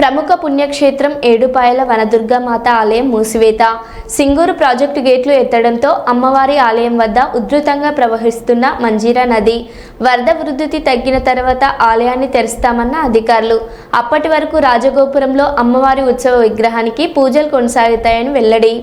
ప్రముఖ పుణ్యక్షేత్రం ఏడుపాయల వనదుర్గామాత ఆలయం మూసివేత. సింగూరు ప్రాజెక్టు గేట్లు ఎత్తడంతో అమ్మవారి ఆలయం వద్ద ఉధృతంగా ప్రవహిస్తున్న మంజీరా నది. వరద వృద్ధి తగ్గిన తర్వాత ఆలయాన్ని తెరుస్తామన్న అధికారులు. అప్పటి వరకు రాజగోపురంలో అమ్మవారి ఉత్సవ విగ్రహానికి పూజలు కొనసాగుతాయని వెల్లడి.